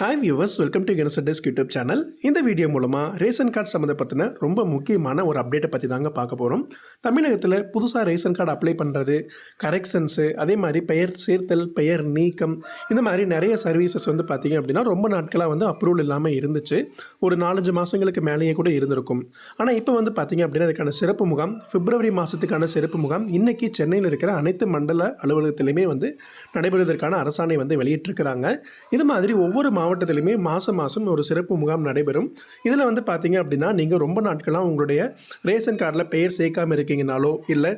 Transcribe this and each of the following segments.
Hi viewers welcome to கெனசட் desk YouTube channel இந்த video மூலமாக ரேஷன் கார்டு சம்மந்தப்பட்டின ரொம்ப முக்கியமான ஒரு அப்டேட்டை பற்றி தாங்க பார்க்க போகிறோம் தமிழகத்தில் புதுசாக ரேஷன் கார்டு அப்ளை பண்ணுறது கரெக்ஷன்ஸு அதே மாதிரி பெயர் சேர்த்தல் பெயர் நீக்கம் இந்த மாதிரி நிறைய சர்வீசஸ் வந்து பார்த்திங்க அப்படின்னா ரொம்ப நாட்களாக வந்து அப்ரூவல் இல்லாமல் இருந்துச்சு. ஒரு நாலஞ்சு மாதங்களுக்கு மேலேயே கூட இருந்திருக்கும். ஆனால் இப்போ வந்து பார்த்திங்க அப்படின்னா அதுக்கான சிறப்பு முகாம் பிப்ரவரி மாதத்துக்கான சிறப்பு முகாம். இன்றைக்கி சென்னையில் இருக்கிற அனைத்து மண்டல அலுவலகத்திலையுமே வந்து நடைபெறுவதற்கான அரசாணை வந்து வெளியிட்டிருக்கிறாங்க. இது மாதிரி ஒவ்வொரு மாவட்டத்திலுமே மாதம் மாதம் ஒரு சிறப்பு முகாம் நடைபெறும். இதில் வந்து பார்த்தீங்க அப்படின்னா நீங்கள் ரொம்ப நாட்களாக உங்களுடைய ரேஷன் கார்டில் பெயர் சேர்க்காமல் இருக்கீங்கனாலோ இல்லை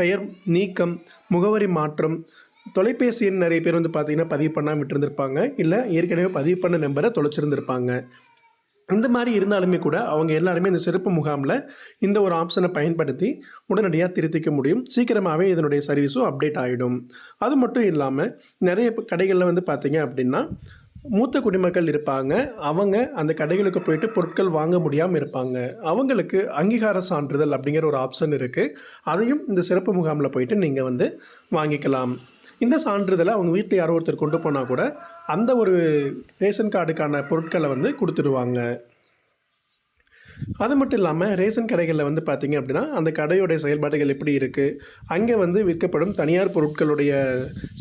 பெயர் நீக்கம் முகவரி மாற்றம் தொலைபேசி எண் நிறைய பேர் வந்து பார்த்தீங்கன்னா பதிவு பண்ணாமல் விட்டுருந்துருப்பாங்க. இல்லை ஏற்கனவே பதிவு பண்ண நம்பரை தொலைச்சிருந்துருப்பாங்க. இந்த மாதிரி இருந்தாலுமே கூட அவங்க எல்லாருமே இந்த சிறப்பு முகாமில் இந்த ஒரு ஆப்ஷனை பயன்படுத்தி உடனடியாக திருத்திக்க முடியும். சீக்கிரமாகவே இதனுடைய சர்வீஸும் அப்டேட் ஆகிடும் அது மட்டும் இல்லாமல் நிறைய கடைகளில் வந்து பார்த்தீங்க அப்படின்னா மூத்த குடிமக்கள் இருப்பாங்க. அவங்க அந்த கடைகளுக்கு போயிட்டு பொருட்கள் வாங்க முடியாமல் இருப்பாங்க. அவங்களுக்கு அங்கீகார சான்றிதழ் அப்படிங்கிற ஒரு ஆப்ஷன் இருக்குது அதையும் இந்த சிறப்பு முகாமில் போயிட்டு நீங்கள் வந்து வாங்கிக்கலாம். இந்த சான்றிதழை அவங்க வீட்டில் யாரோ ஒருத்தர் கொண்டு போனால் கூட அந்த ஒரு ரேஷன் கார்டுக்கான பொருட்களை வந்து கொடுத்துருவாங்க அது மட்டும் இல்லாமல் ரேஷன் கடைகளில் வந்து பார்த்தீங்க அப்படின்னா அந்த கடையோடைய செயல்பாடுகள் எப்படி இருக்குது அங்கே வந்து விற்கப்படும் தனியார் பொருட்களுடைய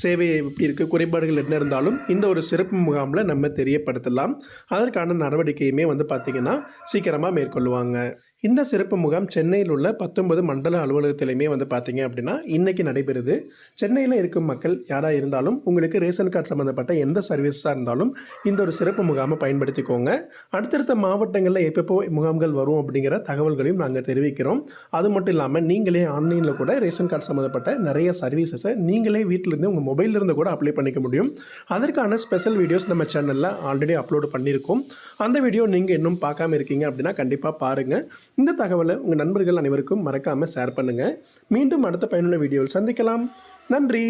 சேவை எப்படி இருக்குது குறைபாடுகள் என்ன இருந்தாலும் இந்த ஒரு சிறப்பு முகாமில் நம்ம தெரியப்படுத்தலாம். அதற்கான நடவடிக்கையுமே வந்து பார்த்திங்கன்னா சீக்கிரமாக மேற்கொள்ளுவாங்க. இந்த சிறப்பு முகாம் சென்னையில் உள்ள பத்தொன்பது மண்டல அலுவலகத்திலையுமே வந்து பார்த்தீங்க அப்படின்னா இன்றைக்கி நடைபெறுது. சென்னையில் இருக்கும் மக்கள் யாராக இருந்தாலும் உங்களுக்கு ரேஷன் கார்டு சம்மந்தப்பட்ட எந்த சர்வீஸாக இருந்தாலும் இந்த ஒரு சிறப்பு முகாமை பயன்படுத்திக்கோங்க. அடுத்தடுத்த மாவட்டங்களில் எப்பப்போ முகாம்கள் வரும் அப்படிங்கிற தகவல்களையும் நாங்கள் தெரிவிக்கிறோம். அது மட்டும் இல்லாமல் நீங்களே ஆன்லைனில் கூட ரேஷன் கார்டு சம்மந்தப்பட்ட நிறைய சர்வீசஸை நீங்களே வீட்டிலேருந்து உங்கள் மொபைலிருந்து கூட அப்ளை பண்ணிக்க முடியும். அதற்கான ஸ்பெஷல் வீடியோஸ் நம்ம சேனலில் ஆல்ரெடி அப்லோடு பண்ணியிருக்கோம். அந்த வீடியோ நீங்கள் இன்னும் பார்க்காம இருக்கீங்க அப்படின்னா கண்டிப்பாக பாருங்கள் இந்த தகவலை உங்கள் நண்பர்கள் அனைவருக்கும் மறக்காமல் ஷேர் பண்ணுங்கள் மீண்டும் அடுத்த பயனுள்ள வீடியோவில் சந்திக்கலாம். நன்றி.